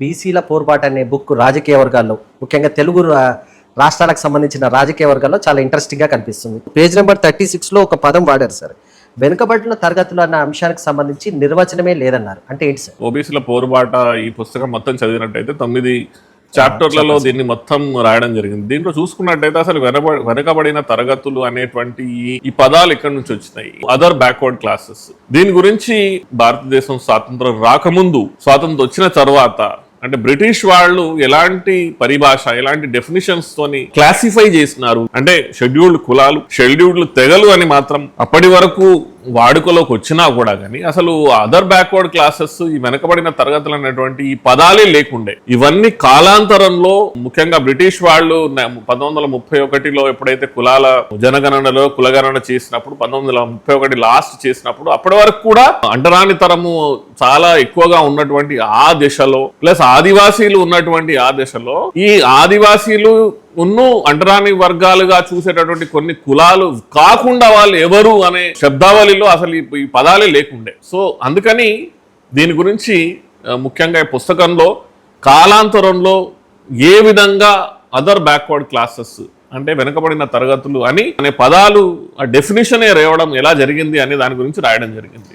బీసీల పోర్బాటు అనే బుక్ రాజకీయ వర్గాల్లో ముఖ్యంగా తెలుగు రాష్ట్రాలకు సంబంధించిన రాజకీయ వర్గాల్లో చాలా ఇంట్రెస్టింగ్గా కనిపిస్తుంది. పేజ్ నెంబర్ థర్టీ సిక్స్లో ఒక పదం వాడారు సార్. వెనుకబడిన తరగతులు అన్న అంశానికి సంబంధించి నిర్వచనమే లేదన్నారు. అంటే ఏంటి సార్? ఓబీసీల పోరుబాట ఈ పుస్తకం మొత్తం చదివినట్టయితే తొమ్మిది చాప్టర్లలో దీన్ని మొత్తం రాయడం జరిగింది. దీంట్లో చూసుకున్నట్టయితే అసలు వెనబ వెనకబడిన తరగతులు అనేటువంటి ఈ- ఈ పదాలు ఎక్కడి నుంచి వచ్చినాయి. అదర్ బ్యాక్వర్డ్ క్లాసెస్ దీని గురించి భారతదేశం స్వాతంత్రం రాకముందు స్వాతంత్రం వచ్చిన తర్వాత అంటే బ్రిటిష్ వాళ్ళు ఎలాంటి పరిభాష ఎలాంటి డెఫినిషన్స్ తోని క్లాసిఫై చేసినారు? అంటే షెడ్యూల్డ్ కులాలు షెడ్యూల్డ్ తెగలు అని మాత్రం అప్పటి వరకు వాడుకలోకి వచ్చినా కూడా కానీ అసలు అదర్ బ్యాక్వర్డ్ క్లాసెస్ ఈ వెనకబడిన తరగతులు అనేటువంటి ఈ పదాలే లేకుండే. ఇవన్నీ కాలాంతరంలో ముఖ్యంగా బ్రిటిష్ వాళ్ళు పంతొమ్మిది వందల ముప్పై ఒకటిలో ఎప్పుడైతే కులాల జనగణనలో కులగణన చేసినప్పుడు పంతొమ్మిది వందల ముప్పై ఒకటి లాస్ట్ చేసినప్పుడు అప్పటి వరకు కూడా అంటరాని తరము చాలా ఎక్కువగా ఉన్నటువంటి ఆ దిశలో ప్లస్ ఆదివాసీలు ఉన్నటువంటి ఆ దిశలో ఈ ఆదివాసీలు ఉన్ను అంటరాని వర్గాలుగా చూసేటటువంటి కొన్ని కులాలు కాకుండా వాళ్ళు ఎవరు అనే శబ్దావళిలో అసలు ఈ- పదాలే లేకుండే. సో అందుకని దీని గురించి ముఖ్యంగా ఈ పుస్తకంలో కాలాంతరంలో ఏ విధంగా అదర్ బ్యాక్వర్డ్ క్లాసెస్ అంటే వెనుకబడిన తరగతులు అని అనే పదాలు ఆ డెఫినేషనే రేవడం ఎలా జరిగింది అనే దాని గురించి రాయడం జరిగింది.